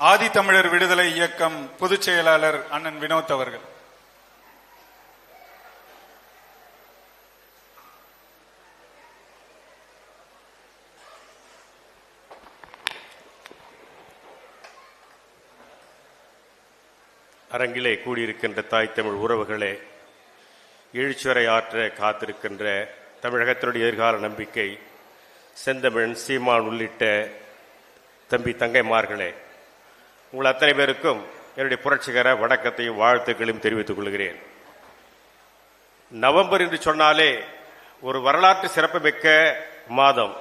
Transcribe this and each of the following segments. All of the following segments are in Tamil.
ஆதித்தமிழர் விடுதலை இயக்கம் பொதுச் செயலாளர் அண்ணன் வினோத் அவர்கள். அரங்கிலே கூடியிருக்கின்ற தாய் தமிழ் உறவுகளே எழுச்சுவரை ஆற்ற காத்திருக்கின்ற தமிழகத்தினுடைய எதிர்கால நம்பிக்கை செந்தமிழன் சீமான் உள்ளிட்ட தம்பி தங்கைமார்களே உங்கள் அத்தனை பேருக்கும் என்னுடைய புரட்சிகர வணக்கத்தையும் வாழ்த்துக்களையும் தெரிவித்துக் கொள்கிறேன். நவம்பர் என்று சொன்னாலே ஒரு வரலாற்று சிறப்புமிக்க மாதம்.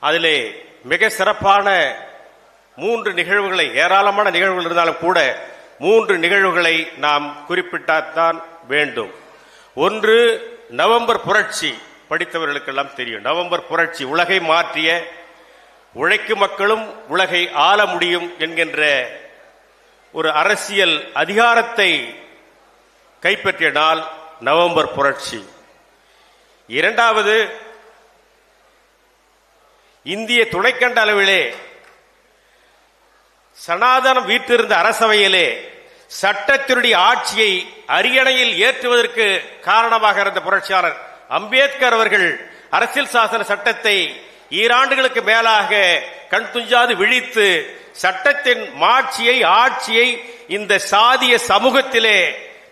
அதிலே மிக சிறப்பான மூன்று நிகழ்வுகளை ஏராளமான நிகழ்வுகள் இருந்தாலும் கூட மூன்று நிகழ்வுகளை நாம் குறிப்பிட்டால்தான் வேண்டும். ஒன்று நவம்பர் புரட்சி. படித்தவர்களுக்கெல்லாம் தெரியும். நவம்பர் புரட்சி உலகை மாற்றிய உழைக்கும் மக்களும் உலகை ஆள முடியும் என்கின்ற ஒரு அரசியல் அதிகாரத்தை கைப்பற்றிய நாள் நவம்பர் புரட்சி. இரண்டாவது இந்திய துணைக்கண்ட அளவிலே சனாதனம் வீட்டிருந்த அரசவையிலே சட்டத்தினுடைய ஆட்சியை அரியணையில் ஏற்றுவதற்கு காரணமாக இருந்த புரட்சியாளர் அம்பேத்கர் அவர்கள் அரசியல் சாசன சட்டத்தை ஈராண்டுகளுக்கு மேலாக கண் துஞ்சாது விழித்து சட்டத்தின் மாட்சியை ஆட்சியை இந்த சாதிய சமூகத்திலே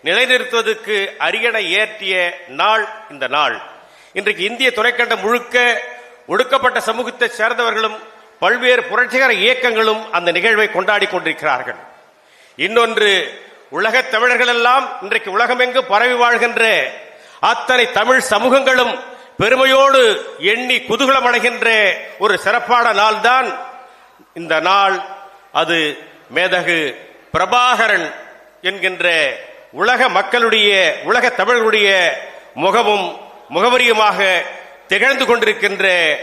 நிலைநிறுத்துவதற்கு அரியணை ஏற்றிய நாள் இந்த நாள். இன்றைக்கு இந்திய துணைக்கண்டம் முழுக்க ஒடுக்கப்பட்ட சமூகத்தை சேர்ந்தவர்களும் பல்வேறு புரட்சிகர இயக்கங்களும் அந்த நிகழ்வை கொண்டாடி கொண்டிருக்கிறார்கள். இன்னொன்று உலகத் தமிழர்கள் எல்லாம் இன்றைக்கு உலகமெங்கு பரவி வாழ்கின்ற அத்தனை தமிழ் சமூகங்களும் பெருமையோடு எண்ணி குதூகலம் அடைகின்ற ஒரு சிறப்பான நாள்தான் இந்த நாள். அது மேதகு பிரபாகரன் என்கின்ற உலக மக்களுடைய உலக தமிழர்களுடைய முகமும் முகவரியுமாக திகழ்ந்து கொண்டிருக்கின்ற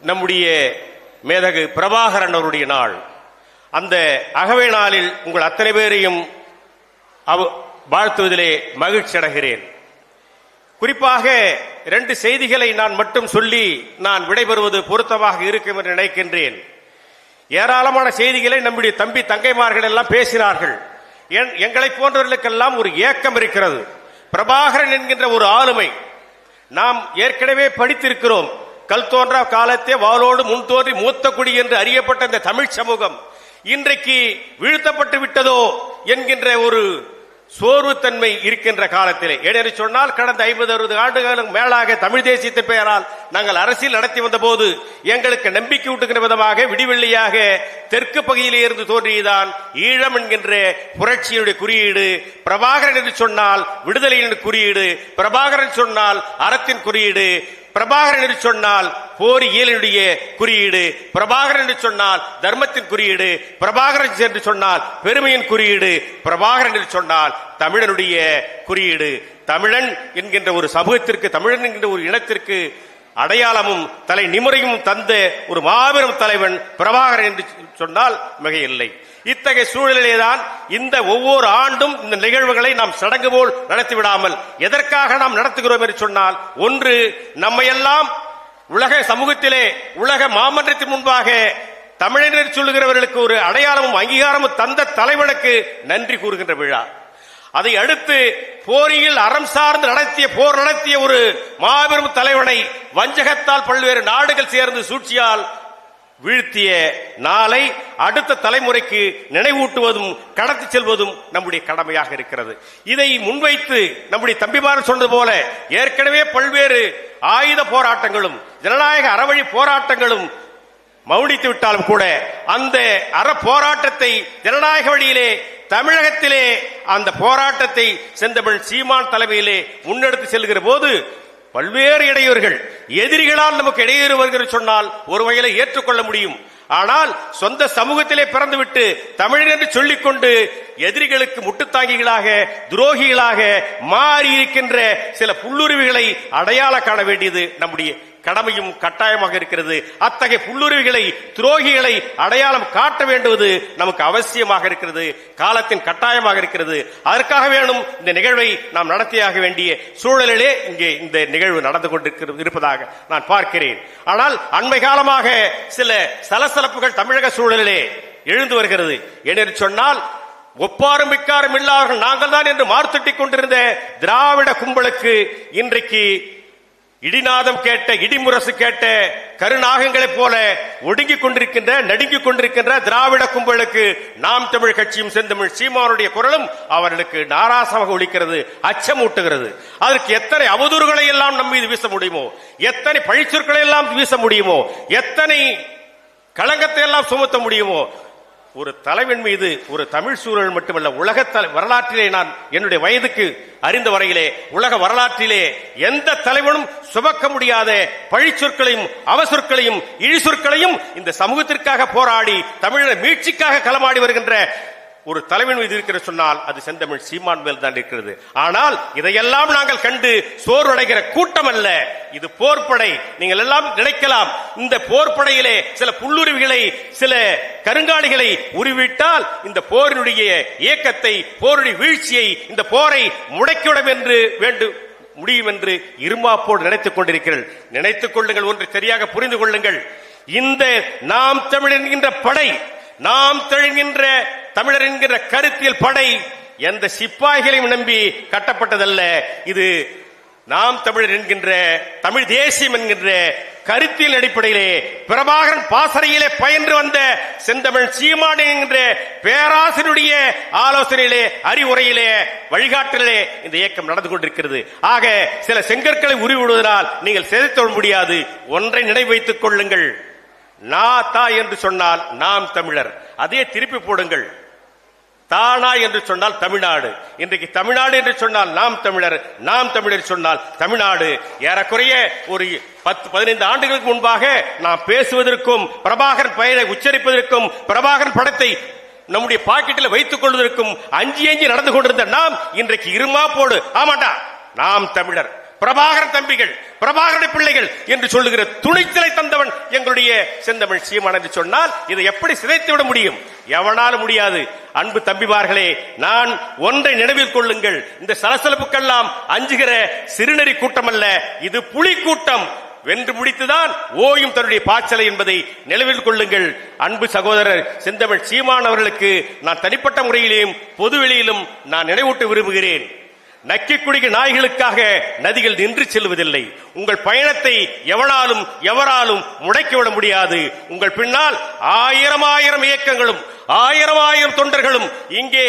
நம்முடைய மேதகு பிரபாகரன் அவருடைய நாள். அந்த அகவை நாளில் உங்கள் அத்தனை பேரையும் அவ- வாழ்த்துவதிலே மகிழ்ச்சி அடைகிறேன் குறிப்பாக இரண்டு செய்திகளை நான் மட்டும் சொல்லி நான் விடைபெறுவது பொருத்தமாக இருக்கும் என்று நினைக்கின்றேன். ஏராளமான செய்திகளை நம்முடைய தம்பி தங்கைமார்கள் எல்லாம் பேசினார்கள். என்- எங்களைப் போன்றவர்களுக்கெல்லாம் ஒரு ஏக்கம் இருக்கிறது. பிரபாகரன் என்கின்ற ஒரு ஆளுமை. நாம் ஏற்கனவே படித்திருக்கிறோம். கல் தோன்றா காலத்தே வாளோடு முன் தோன்றி மூத்த குடி என்று அறியப்பட்ட இந்த தமிழ் சமூகம் இன்றைக்கு வீழ்த்தப்பட்டு விட்டதோ என்கின்ற ஒரு சோர்வுத்தன்மை இருக்கின்ற காலத்திலே. ஏனென்று சொன்னால் கடந்த ஐம்பது அறுபது ஆண்டுகளுக்கு மேலாக தமிழ் தேசியத்தின் பெயரால் நாங்கள் அரசியல் நடத்தி வந்த போது எங்களுக்கு நம்பிக்கை ஊட்டுகிற விதமாக விடிவெள்ளியாக தெற்கு பகுதியிலே இருந்து தோன்றியதான் ஈழம் என்கின்ற புரட்சியினுடைய குறியீடு பிரபாகரன் என்று சொன்னால் விடுதலையின் குறியீடு பிரபாகரன் சொன்னால் அறத்தின் குறியீடு பிரபாகரன் என்று சொன்னால் போரியலினுடைய குறியீடு. பிரபாகரன் என்று சொன்னால் தர்மத்தின் குறியீடு. பிரபாகரன் என்று சொன்னால் பெருமையின் குறியீடு. பிரபாகரன் என்று சொன்னால் தமிழனுடைய குறியீடு. தமிழன் என்கின்ற ஒரு சமூகத்திற்கு தமிழன் என்கின்ற ஒரு இனத்திற்கு அடையாளமும் தலை நிமுறையும் தந்த ஒரு மாபெரும் தலைவன் பிரபாகரன் என்று சொன்னால் மிகையில்லை. இத்தகைய சூழலிலேதான் இந்த ஒவ்வொரு ஆண்டும் இந்த நிகழ்வுகளை நாம் சடங்கு போல் நடத்தி விடாமல் எதற்காக நாம் நடத்துகிறோம் என்று சொன்னால் ஒன்று நம்மையெல்லாம் உலக சமூகத்திலே உலக மாமன்றத்தின் முன்பாக தமிழினர் சொல்லுகிறவர்களுக்கு ஒரு அடையாளமும் அங்கீகாரமும் தந்த தலைவனுக்கு நன்றி கூறுகின்ற விழா. அதை அடுத்து போரியில் அறம் சார்ந்து நடத்திய போர் நடத்திய ஒரு மாபெரும் தலைவனை வஞ்சகத்தால் பல்வேறு நாடுகள் சேர்ந்து சூழ்ச்சியால் வீழ்த்திய நாளை அடுத்த தலைமுறைக்கு நினைவூட்டுவதும் கடத்தி செல்வதும் நம்முடைய கடமையாக இருக்கிறது. இதை முன்வைத்து நம்முடைய தம்பிமாரன் சொன்னது போல ஏற்கனவே பல்வேறு ஆயுத போராட்டங்களும் ஜனநாயக அறவழி போராட்டங்களும் மௌனித்து விட்டாலும் கூட அந்த அற போராட்டத்தை ஜனநாயக வழியிலே தமிழகத்திலே அந்த போராட்டத்தை செந்தமிழ் சீமான் தலைமையிலே முன்னெடுத்து செல்கிற போது பல்வேறு இடையூறுகள் எதிரிகளால் நமக்கு இடையூறு வருகிறது சொன்னால் ஒரு வகையில ஏற்றுக்கொள்ள முடியும். ஆனால் சொந்த சமூகத்திலே பிறந்துவிட்டு தமிழன் என்று சொல்லிக்கொண்டு எதிரிகளுக்கு முட்டுத்தாங்கிகளாக துரோகிகளாக மாறி இருக்கின்ற சில புல்லுருவிகளை அடையாள காண வேண்டியது நம்முடைய கடமையும் கட்டாயமாக இருக்கிறது. அத்தகைய புல்லுருவிகளை துரோகிகளை அடையாளம் காட்ட வேண்டுவது நமக்கு அவசியமாக இருக்கிறது. காலத்தின் கட்டாயமாக இருக்கிறது. அதற்காக வேணும் இந்த நிகழ்வை நாம் நடத்தியாக வேண்டிய சூழலிலே இங்கே இந்த நிகழ்வு நடந்து கொண்டிருக்கிறது இருப்பதாக நான் பார்க்கிறேன். ஆனால் அண்மை காலமாக சில சலசலப்புகள் தமிழக சூழலிலே எழுந்து வருகிறது. என்று சொன்னால் ஒப்பாரும் மிக்காரும் இல்லாதவர்கள் நாங்கள் தான் என்று மார்த்தட்டிக் கொண்டிருந்த திராவிட கும்பலுக்கு இன்றைக்கு இடிநாதம் கேட்ட இடிமுரசு கேட்ட கருநாகங்களைப் போல ஒடுங்கிக் கொண்டிருக்கின்ற நடுங்கிக் கொண்டிருக்கின்ற திராவிட கும்பலுக்கு நாம் தமிழ் கட்சியும் செந்தமிழ் சீமானுடைய குரலும் அவர்களுக்கு நாராசமாக ஒலிக்கிறது அச்சமூட்டுகிறது. அதற்கு எத்தனை அவதூறுகளை எல்லாம் நம் மீது வீச முடியுமோ? எத்தனை பழிச்சொற்களை எல்லாம் வீச முடியுமோ? எத்தனை களங்கத்தை எல்லாம் சுமத்த முடியுமோ? ஒரு தலைவன் மீது ஒரு தமிழ் சூழல் மட்டுமல்ல உலக வரலாற்றிலே நான் என்னுடைய வயதுக்கு அறிந்த வரையிலே உலக வரலாற்றிலே எந்த தலைவனும் சுமக்க முடியாத பழிச்சொற்களையும் அவசொற்களையும் இழிசொற்களையும் இந்த சமூகத்திற்காக போராடி தமிழர் மீட்சிக்காக களமாடி வருகின்ற ஒரு தலைவன் மீது இருக்கிற சொன்னால் அது செந்தமிழ் சீமான் மேல் தான் இருக்கிறது. ஆனால் இதையெல்லாம் நாங்கள் கண்டு சோர்வடைகிற கூட்டம் அல்ல. இது போர்ப்படை. நீங்கள் எல்லாம் நினைக்கலாம். இந்த போர்ப்படையிலே சில புல்லுருவிகளை சில கருங்காலிகளை உருவிட்டால் இந்த போரினுடைய இயக்கத்தை போருடைய வீழ்ச்சியை இந்த போரை முடக்கிவிடும் என்று வேண்டும் முடியும் என்று இருமாப்போடு நினைத்துக் கொண்டிருக்கிறீர்கள். நினைத்துக் கொள்ளுங்கள் ஒன்று சரியாக புரிந்து கொள்ளுங்கள். இந்த நாம் தமிழ் என்கின்ற படை நாம் தெழுகின்ற தமிழர் என்கின்ற கருத்தியல் படை எந்த சிப்பாய்களையும் நம்பி கட்டப்பட்டதல்ல. இது நாம் தமிழர் என்கின்ற தமிழ் தேசியம் என்கின்ற கருத்தியல் அடிப்படையிலே பிரபாகரன் பாசறையிலே பயின்று வந்த செந்தமிழ் சீமான் என்கின்ற பேராசிரியருடைய ஆலோசனையிலே அறிவுரையிலே வழிகாட்டலிலே இந்த இயக்கம் நடந்து கொண்டிருக்கிறது. ஆக சில செங்கற்களை உருவிடுவதால் நீங்கள் சிதைத்தொழ முடியாது. ஒன்றை நினைவு வைத்துக் கொள்ளுங்கள். நா தா என்று சொன்னால் நாம் தமிழர். அதே திருப்பி போடுங்கள். தானா என்று சொன்னால் தமிழ்நாடு. இன்றைக்கு தமிழ்நாடு என்று சொன்னால் நாம் தமிழர் நாம் தமிழர் சொன்னால் தமிழ்நாடு. ஏறக்குறைய ஒரு பத்து பதினைந்து ஆண்டுகளுக்கு முன்பாக நாம் பேசுவதற்கும் பிரபாகரன் பெயரை உச்சரிப்பதற்கும் பிரபாகரன் படத்தை நம்முடைய பாக்கெட்டில் வைத்துக் கொள்வதற்கும் அஞ்சி அஞ்சி நடந்து கொண்டிருந்த நாம் இன்றைக்கு இருமா போடு ஆமாட்டா நாம் தமிழர். பிரபாகரன் தம்பிகள் பிரபாகரன் பிள்ளைகள் என்று சொல்லுகிற துணிச்சலை தந்தவன் எங்களுடைய செந்தமிழ் சீமான் என்று சொன்னால் இதை எப்படி சிதைத்து விட முடியும்? எவனாலும் முடியாது. அன்பு தம்பிமார்களே நான் ஒன்றை நினைவில் கொள்ளுங்கள். இந்த சலசலப்புக்கெல்லாம் அஞ்சுகிற சிறுநெறி கூட்டம் அல்ல இது புலி கூட்டம் வென்று முடித்துதான் ஓயும் தன்னுடைய பாய்ச்சலை என்பதை நிலவில் கொள்ளுங்கள். அன்பு சகோதரர் செந்தமிழ் சீமான் அவர்களுக்கு நான் தனிப்பட்ட முறையிலும் பொதுவெளியிலும் நான் நினைவூட்ட விரும்புகிறேன். நக்கி குடிக்க நாய்களுக்காக நதிகள் நின்று செல்வதில்லை. உங்கள் பயணத்தை எவனாலும் எவராலும் முடக்கிவிட முடியாது. உங்கள் பின்னால் ஆயிரம் ஆயிரம் இயக்கங்களும் ஆயிரம் ஆயிரம் தொண்டர்களும் இங்கே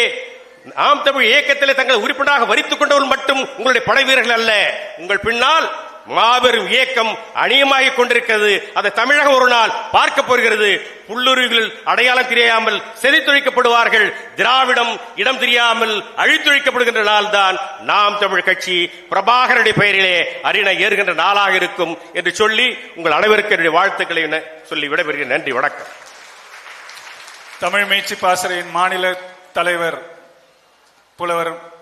ஆம் தமிழ் இயக்கத்திலே தங்கள் உறுப்பினராக வரித்துக் கொண்டவர்கள் மட்டும் உங்களுடைய படை வீரர்கள் அல்ல. உங்கள் பின்னால் மாபெரும் இயக்கம் அணியமாகிக் கொண்டிருக்கிறது. அதை தமிழகம் ஒரு நாள் பார்க்க போகிறது. புல்லுருவிகள் அடையாளம் தெரியாமல் செதித்தொழிக்கப்படுவார்கள் திராவிடம் இடம் தெரியாமல் அழித்தொழிக்கப்படுகின்ற நாள் தான் நாம் தமிழ் கட்சி. பிரபாகரனுடைய பெயரிலே அரிணை ஏறுகின்ற நாளாக இருக்கும் என்று சொல்லி உங்கள் அனைவருக்கு என்னுடைய வாழ்த்துக்களை சொல்லி விடைபெறுகிறேன். நன்றி வணக்கம். தமிழ் மீட்சி பாசறையின் மாநில தலைவர் புலவர்